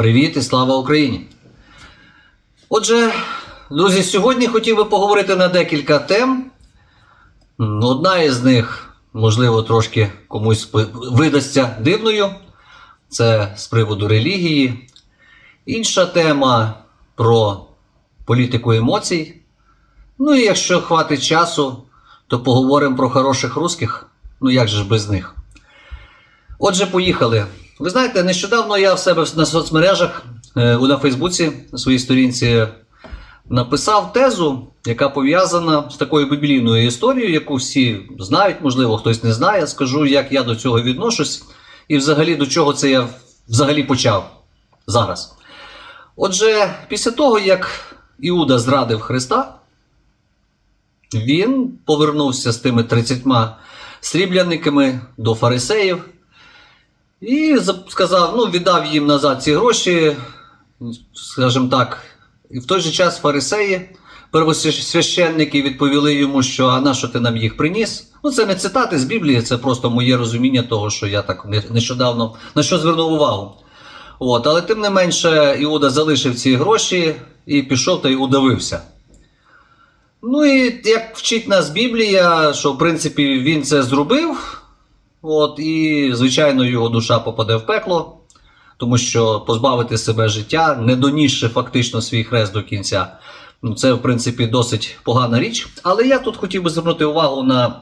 Привіт і слава Україні! Отже, друзі, сьогодні хотів би поговорити на декілька тем. Одна із них, можливо, трошки комусь видасться дивною. Це з приводу релігії. Інша тема про політику емоцій. Ну і якщо хватить часу, то поговоримо про хороших русських. Ну як же ж без них? Отже, поїхали. Ви знаєте, нещодавно я в себе на соцмережах е, на Фейсбуці на своїй сторінці написав тезу, яка пов'язана з такою біблійною історією, яку всі знають, можливо, хтось не знає. Скажу, як я до цього відношусь, і взагалі до чого це я взагалі почав зараз. Отже, після того, як Іуда зрадив Христа, він повернувся з тими 30 срібляниками до фарисеїв і сказав: ну, віддав їм назад ці гроші, скажімо так. І в той же час фарисеї, первосвященники, відповіли йому, що а на що ти нам їх приніс? Ну, це не цитати з Біблії, це просто моє розуміння того, що я так нещодавно на що звернув увагу. От, але тим не менше, Іуда залишив ці гроші і пішов та й удавився. Ну і як вчить нас Біблія, що в принципі він це зробив, от, і, звичайно, його душа попаде в пекло, тому що позбавити себе життя, не донісши фактично свій хрест до кінця, ну, це, в принципі, досить погана річ. Але я тут хотів би звернути увагу на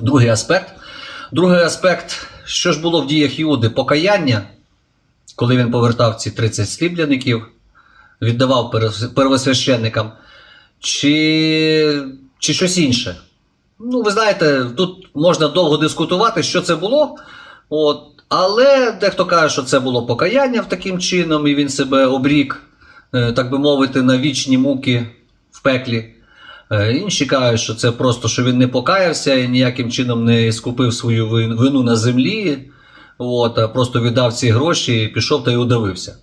другий аспект. Другий аспект, що ж було в діях Іуди, покаяння, коли він повертав ці 30 слібляників, віддавав первосвященникам чи, чи щось інше. Ну, ви знаєте, тут можна довго дискутувати, що це було. От, але дехто каже, що це було покаяння в таким чином, і він себе обрік, е, так би мовити, на вічні муки в пеклі. Е, Інші кажуть, що це просто що він не покаявся і ніяким чином не скупив свою вину на землі, от, а просто віддав ці гроші і пішов та й удавився.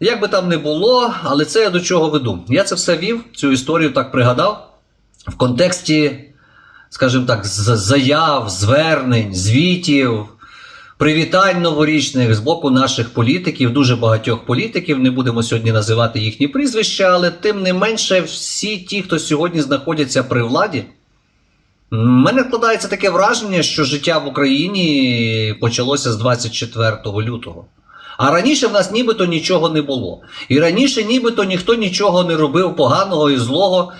Як би там не було, але це я до чого веду. Я це все вів, цю історію так пригадав в контексті, скажімо так, з- заяв, звернень, звітів, привітань новорічних з боку наших політиків, дуже багатьох політиків. Не будемо сьогодні називати їхні прізвища, але тим не менше, всі ті, хто сьогодні знаходяться при владі. Мене складається таке враження, що життя в Україні почалося з 24 лютого. А раніше в нас нібито нічого не було. І раніше нібито ніхто нічого не робив поганого і злого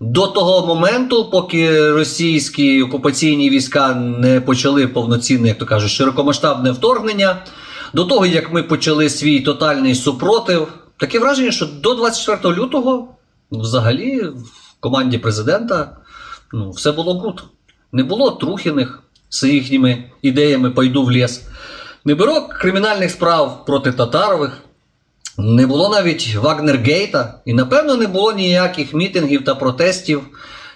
до того моменту, поки російські окупаційні війська не почали повноцінне, як то кажуть, широкомасштабне вторгнення. До того, як ми почали свій тотальний супротив, таке враження, що до 24 лютого взагалі в команді президента ну, все було гуд. Не було Трухіних з їхніми ідеями «пойду в ліс». Не було кримінальних справ проти Татарових, не було навіть Вагнергейта, і напевно не було ніяких мітингів та протестів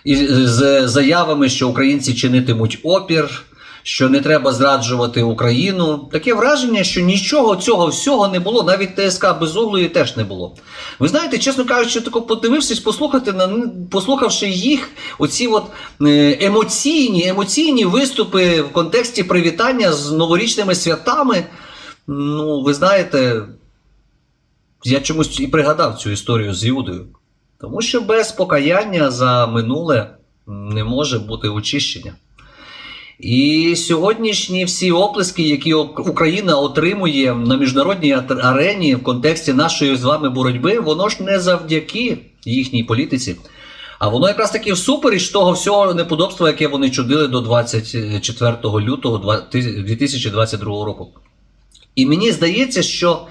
з заявами, що українці чинитимуть опір, що не треба зраджувати Україну. Таке враження, що нічого цього всього не було, навіть ТСК безуглої теж не було. Ви знаєте, чесно кажучи, тако подивившись, послухати на послухавши їх, оці от е, емоційні, емоційні виступи в контексті привітання з новорічними святами. Ну, ви знаєте, я чомусь і пригадав цю історію з Іудою. Тому що без покаяння за минуле не може бути очищення. І сьогоднішні всі оплески, які Україна отримує на міжнародній арені в контексті нашої з вами боротьби, воно ж не завдяки їхній політиці. А воно якраз таки всупереч того всього неподобства, яке вони чудили до 24 лютого 2022 року. І мені здається, що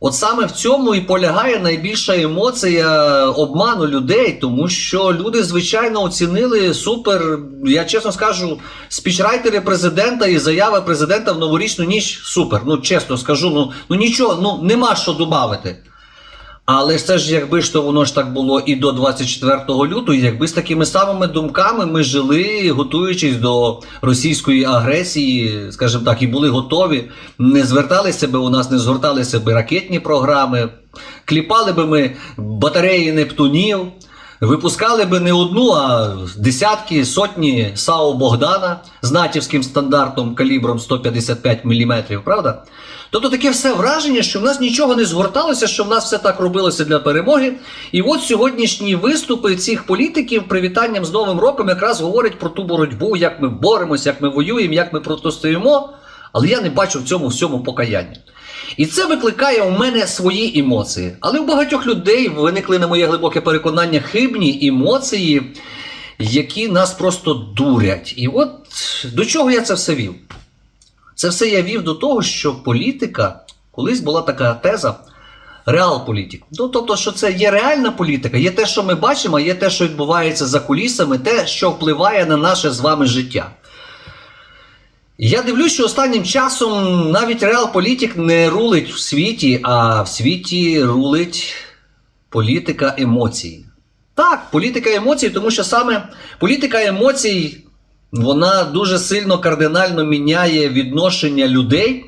от саме в цьому і полягає найбільша емоція обману людей, тому що люди, звичайно, оцінили супер. Я чесно скажу, спічрайтери президента і заяви президента в новорічну ніч супер. Ну, чесно скажу, ну, ну нічого, ну нема що додати. Але це ж якби ж то воно ж так було і до 24 лютого, якби з такими самими думками ми жили, готуючись до російської агресії, скажімо так, і були готові, не зверталися би у нас, не згорталися би ракетні програми, кліпали би ми батареї Нептунів, Випускали би не одну, а десятки, сотні САУ Богдана з натівським стандартом калібром 155 мм, правда? Тобто таке все враження, що в нас нічого не згорталося, що в нас все так робилося для перемоги. І от сьогоднішні виступи цих політиків привітанням з Новим роком якраз говорять про ту боротьбу, як ми боремося, як ми воюємо, як ми протистоїмо. Але я не бачу в цьому всьому покаяння. І це викликає у мене свої емоції. Але у багатьох людей виникли на моє глибоке переконання хибні емоції, які нас просто дурять. І от до чого я це все вів? Це все я вів до того, що політика, колись була така теза, реал-політик. Ну, тобто, що це є реальна політика, є те, що ми бачимо, є те, що відбувається за кулісами, те, що впливає на наше з вами життя. Я дивлюсь, що останнім часом навіть реал-політик не рулить в світі, а в світі рулить політика емоцій. Так, політика емоцій, тому що саме політика емоцій вона дуже сильно кардинально міняє відношення людей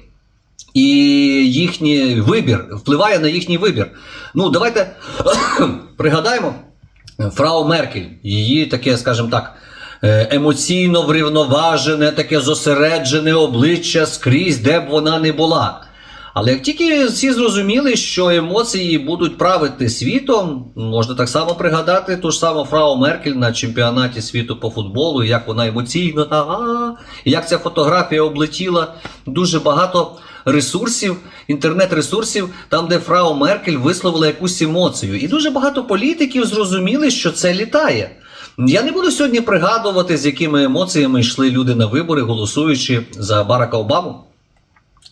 і їхній вибір, впливає на їхній вибір. Ну, давайте пригадаємо Фрау Меркель, її таке, скажімо так, емоційно врівноважене, таке зосереджене обличчя скрізь, де б вона не була. Але як тільки всі зрозуміли, що емоції будуть правити світом, можна так само пригадати ту ж саму Фрау Меркель на чемпіонаті світу по футболу, як вона емоційно, ага, як ця фотографія облетіла дуже багато ресурсів, інтернет-ресурсів, там, де Фрау Меркель висловила якусь емоцію. І дуже багато політиків зрозуміли, що це літає. Я не буду сьогодні пригадувати, з якими емоціями йшли люди на вибори, голосуючи за Барака Обаму.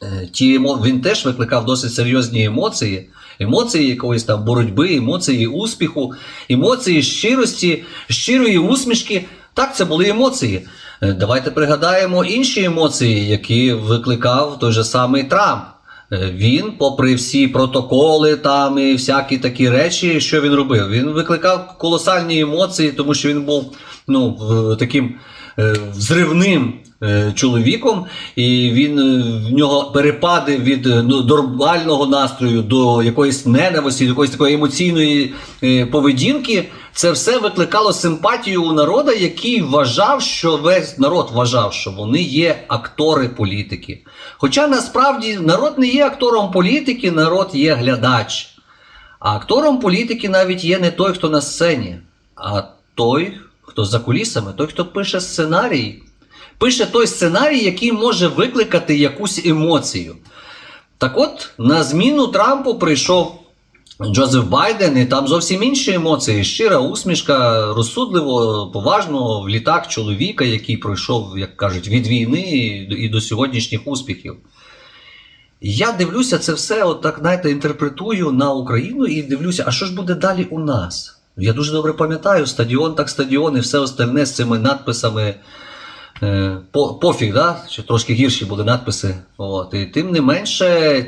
Е, Ті він теж викликав досить серйозні емоції, емоції якоїсь там боротьби, емоції успіху, емоції щирості, щирої усмішки. Так, це були емоції. Е, Давайте пригадаємо інші емоції, які викликав той же самий Трамп. Е, Він, попри всі протоколи там і всякі такі речі, що він робив? Він викликав колосальні емоції, тому що він був ну, таким е, взривним чоловіком, і він е, в нього перепади від е, ну, нормального настрою до якоїсь ненависті, до якоїсь такої емоційної е, поведінки. Це все викликало симпатію у народу, який вважав, що весь народ вважав, що вони є актори політики. Хоча насправді народ не є актором політики, народ є глядач. А актором політики навіть є не той, хто на сцені, а той, хто за кулісами, той, хто пише сценарій. Пише той сценарій, який може викликати якусь емоцію. Так от, на зміну Трампу прийшов Джозеф Байден, і там зовсім інші емоції. Щира усмішка, розсудливо, поважного в літак чоловіка, який пройшов, як кажуть, від війни і до- сьогоднішніх успіхів. Я дивлюся це все, от так знаєте, інтерпретую на Україну і дивлюся, а що ж буде далі у нас? Я дуже добре пам'ятаю, стадіон так стадіон і все остальне з цими надписами. Е, по, пофіг, да? що трошки гірші були надписи. От. І тим не менше,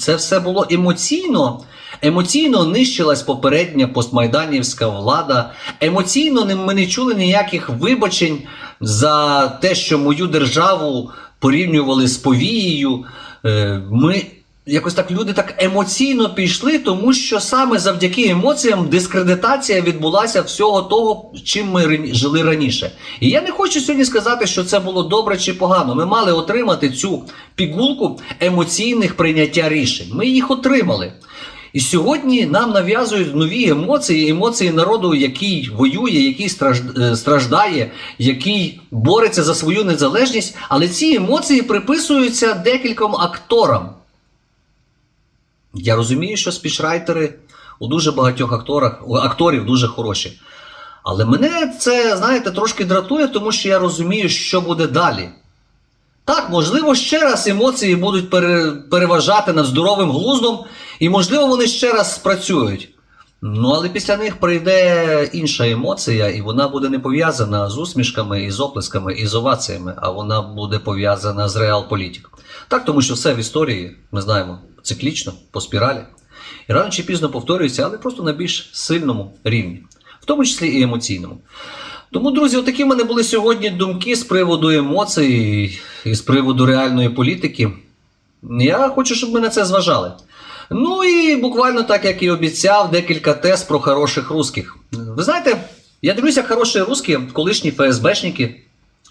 це все було емоційно. Емоційно нищилась попередня постмайданівська влада. Емоційно ми не чули ніяких вибачень за те, що мою державу порівнювали з повією. Е, Ми якось так люди так емоційно пішли, тому що саме завдяки емоціям дискредитація відбулася всього того, чим ми жили раніше. І я не хочу сьогодні сказати, що це було добре чи погано. Ми мали отримати цю пігулку емоційних прийняття рішень. Ми їх отримали. І сьогодні нам нав'язують нові емоції, емоції народу, який воює, який е, страждає, який бореться за свою незалежність, але ці емоції приписуються декільком акторам. Я розумію, що спічрайтери у дуже багатьох акторах, у акторів дуже хороші. Але мене це, знаєте, трошки дратує, тому що я розумію, що буде далі. Так, можливо, ще раз емоції будуть переважати над здоровим глуздом, і, можливо, вони ще раз спрацюють. Ну, але після них прийде інша емоція, і вона буде не пов'язана з усмішками, і з оплесками, і з оваціями, а вона буде пов'язана з реал-політик. Так, тому що все в історії, ми знаємо, циклічно, по спіралі. І рано чи пізно повторюється, але просто на більш сильному рівні, в тому числі і емоційному. Тому, друзі, отакі в мене були сьогодні думки з приводу емоцій і з приводу реальної політики. Я хочу, щоб ми на це зважали. Ну і буквально так, як і обіцяв, декілька тез про хороших русських. Ви знаєте, я дивлюся, хороші русські, колишні ФСБшники,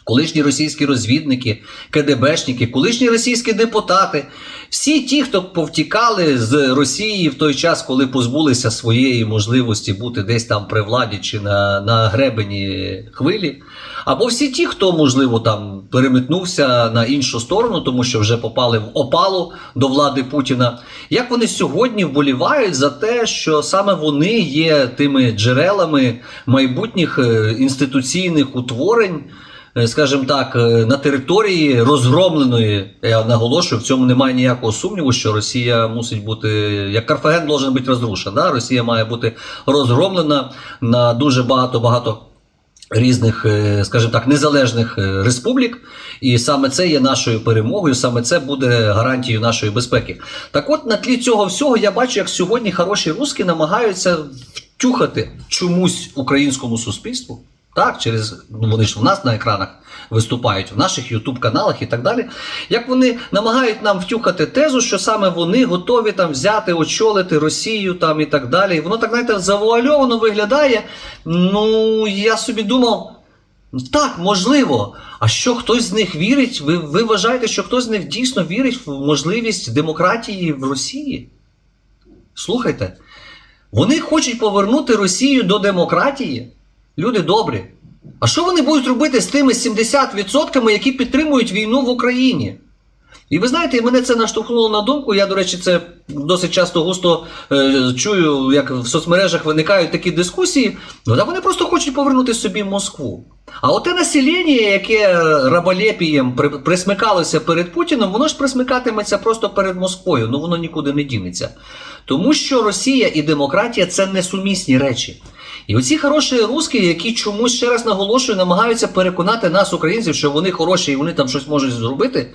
колишні російські розвідники, КДБшники, колишні російські депутати, всі ті, хто повтікали з Росії в той час, коли позбулися своєї можливості бути десь там при владі чи на, на гребені хвилі. Або всі ті, хто, можливо, там переметнувся на іншу сторону, тому що вже попали в опалу до влади Путіна. Як вони сьогодні вболівають за те, що саме вони є тими джерелами майбутніх е, інституційних утворень, скажімо так, е, на території розгромленої, я наголошую, в цьому немає ніякого сумніву, що Росія мусить бути, як Карфаген должен бути розрушен. Да? Росія має бути розгромлена на дуже багато-багато різних, е, скажімо так, незалежних е, республік, і саме це є нашою перемогою, саме це буде гарантією нашої безпеки. Так от на тлі цього всього я бачу, як сьогодні хороші русські намагаються втюхати чомусь українському суспільству. Так, через ну вони ж в нас на екранах виступають, в наших Ютуб каналах і так далі. Як вони намагають нам втюхати тезу, що саме вони готові там взяти, очолити Росію там і так далі. І воно так знаєте, завуальовано виглядає. Ну я собі думав. Так, можливо. А що хтось з них вірить? Ви, ви вважаєте, що хтось з них дійсно вірить в можливість демократії в Росії? Слухайте, вони хочуть повернути Росію до демократії. Люди добрі. А що вони будуть робити з тими 70%, які підтримують війну в Україні? І ви знаєте, мене це наштовхнуло на думку. Я, до речі, це досить часто густо е, чую, як в соцмережах виникають такі дискусії. Ну, та вони просто хочуть повернути собі Москву. А оте населення, яке раболепієм присмикалося перед Путіном, воно ж присмикатиметься просто перед Москвою. Ну воно нікуди не дінеться. Тому що Росія і демократія це несумісні речі. І оці хороші русські, які чомусь ще раз наголошую, намагаються переконати нас, українців, що вони хороші і вони там щось можуть зробити.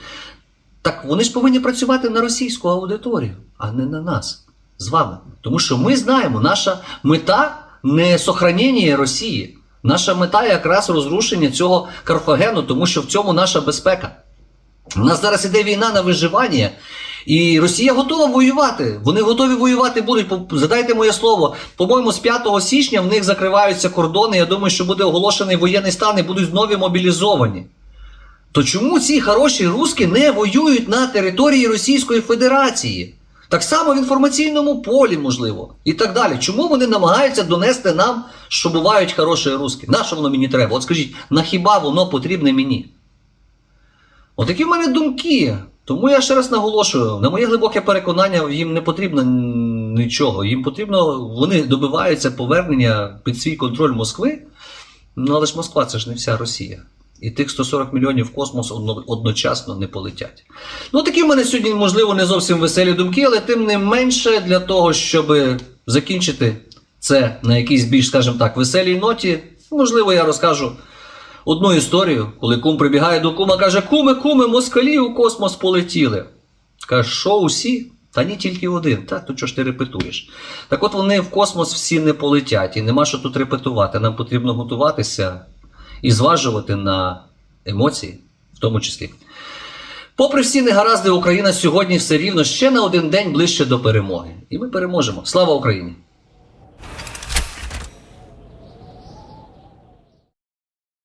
Так вони ж повинні працювати на російську аудиторію, а не на нас з вами. Тому що ми знаємо, наша мета не сохранення Росії. Наша мета якраз розрушення цього Карфагену, тому що в цьому наша безпека. У нас зараз іде війна на виживання, і Росія готова воювати. Вони готові воювати будуть. Задайте моє слово. По-моєму, з 5 січня в них закриваються кордони. Я думаю, що буде оголошений воєнний стан і будуть знову мобілізовані. То чому ці хороші руски не воюють на території Російської Федерації? Так само в інформаційному полі, можливо, і так далі. Чому вони намагаються донести нам, що бувають хороші руски? На що воно мені треба? От скажіть, на хіба воно потрібне мені? Отакі в мене думки. Тому я ще раз наголошую: на моє глибоке переконання, їм не потрібно нічого. Їм потрібно, вони добиваються повернення під свій контроль Москви. Ну але ж Москва це ж не вся Росія. І тих 140 мільйонів космос одночасно не полетять. Ну, такі в мене сьогодні, можливо, не зовсім веселі думки, але тим не менше для того, щоб закінчити це на якійсь більш, скажімо так, веселій ноті, можливо, я розкажу одну історію, коли кум прибігає до кума, каже: Куме, куме, москалі у космос полетіли. Каже, що усі? Та ні, тільки один. Так, то чого ж ти репетуєш? Так от вони в космос всі не полетять, і нема що тут репетувати. Нам потрібно готуватися і зважувати на емоції, в тому числі. Попри всі негаразди, Україна сьогодні все рівно ще на один день ближче до перемоги. І ми переможемо. Слава Україні!